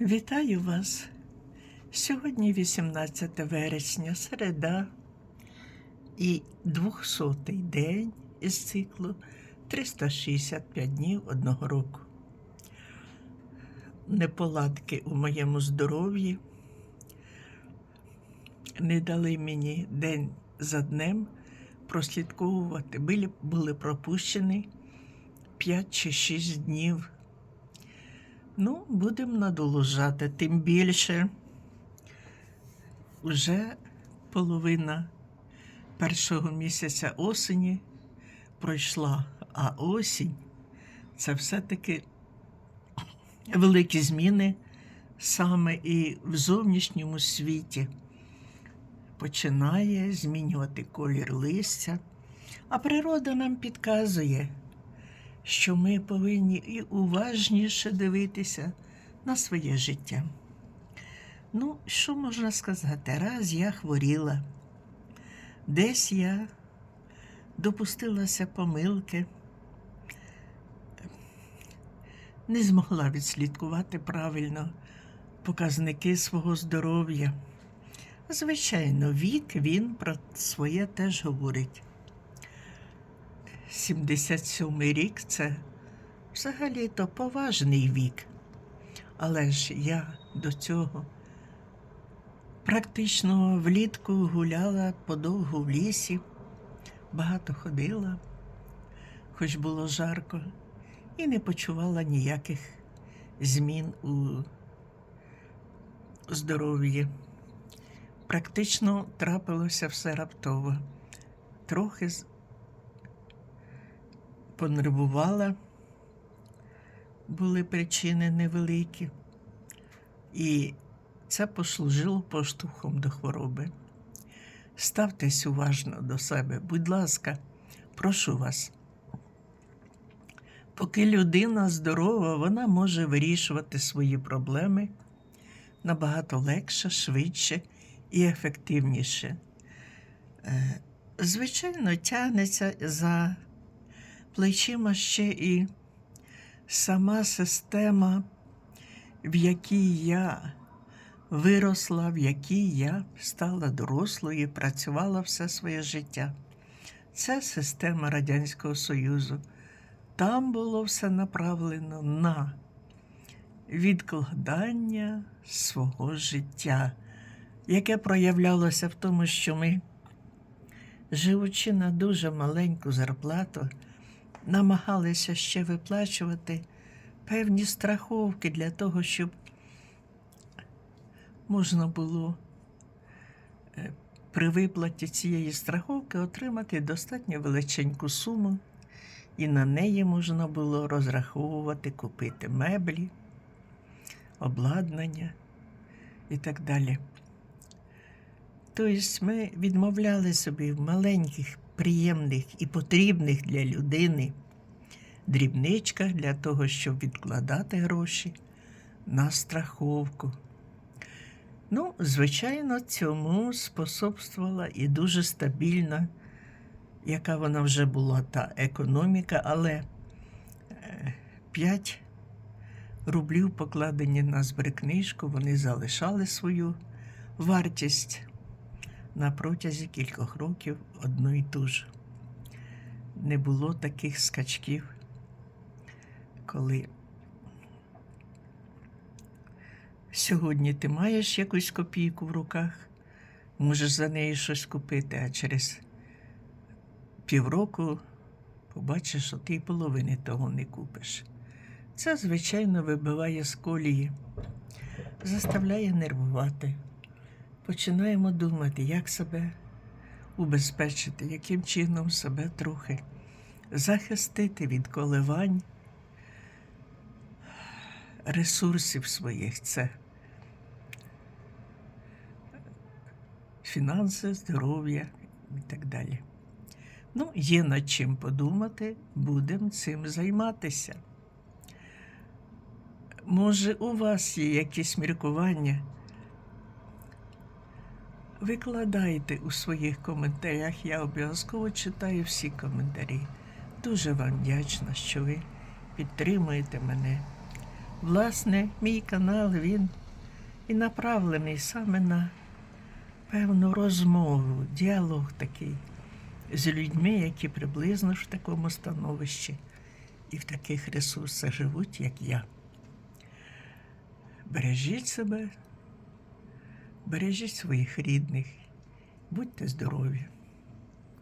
Вітаю вас! Сьогодні 18 вересня, середа і 200-й день із циклу 365 днів одного року. Неполадки у моєму здоров'ї не дали мені день за днем прослідковувати. Були, пропущені 5 чи 6 днів Ну, будемо надолужати. Тим більше вже половина першого місяця осені пройшла, а осінь це все-таки великі зміни саме і в зовнішньому світі. Починає змінювати колір листя, а природа нам підказує що ми повинні і уважніше дивитися на своє життя. Ну, що можна сказати? Раз я хворіла, десь я допустилася помилки, не змогла відслідкувати правильно показники свого здоров'я. Звичайно, вік він про своє теж говорить. 77 рік це взагалі-то поважний вік. Але ж я до цього практично влітку гуляла подовгу в лісі, багато ходила, хоч було жарко, і не почувала ніяких змін у здоров'ї. Практично трапилося все раптово. Трохи понервувала, були причини невеликі, і це послужило поштовхом до хвороби. Ставтесь уважно до себе, будь ласка, прошу вас. Поки людина здорова, вона може вирішувати свої проблеми набагато легше, швидше і ефективніше. Е, Звичайно, тягнеться за плечима ще і сама система, в якій я виросла, в якій я стала дорослою, працювала все своє життя. Це система Радянського Союзу. Там було все направлено на відкладання свого життя, яке проявлялося в тому, що ми, живучи на дуже маленьку зарплату, намагалися ще виплачувати певні страховки для того, щоб можна було е, при виплаті цієї страховки отримати достатньо величеньку суму, і на неї можна було розраховувати, купити меблі, обладнання і так далі. Тобто ми відмовляли собі в маленьких, приємних і потрібних для людини дрібничках для того, щоб відкладати гроші на страховку. Ну, звичайно, цьому способствувала і дуже стабільна, яка вона вже була та економіка, але 5 рублів, покладені на зберкнижку, вони залишали свою вартість на протязі кількох років одну і ту ж. Не було таких скачків, коли сьогодні ти маєш якусь копійку в руках, можеш за неї щось купити, а через півроку побачиш, що ти й половини того не купиш. Це, звичайно, вибиває з колії, заставляє нервувати починаємо думати, як себе убезпечити, яким чином себе трохи захистити від коливань ресурсів своїх. Це фінанси, здоров'я і так далі. Ну, є над чим подумати, будемо цим займатися. Може, у вас є якісь міркування? Викладайте у своїх коментарях. Я обов'язково читаю всі коментарі. Дуже вам вдячна, що ви підтримуєте мене Власне, мій канал він і направлений саме на певну розмову, діалог такий з людьми, які приблизно в такому становищі і в таких ресурсах живуть, як я. Бережіть себе, бережіть своїх рідних, будьте здорові.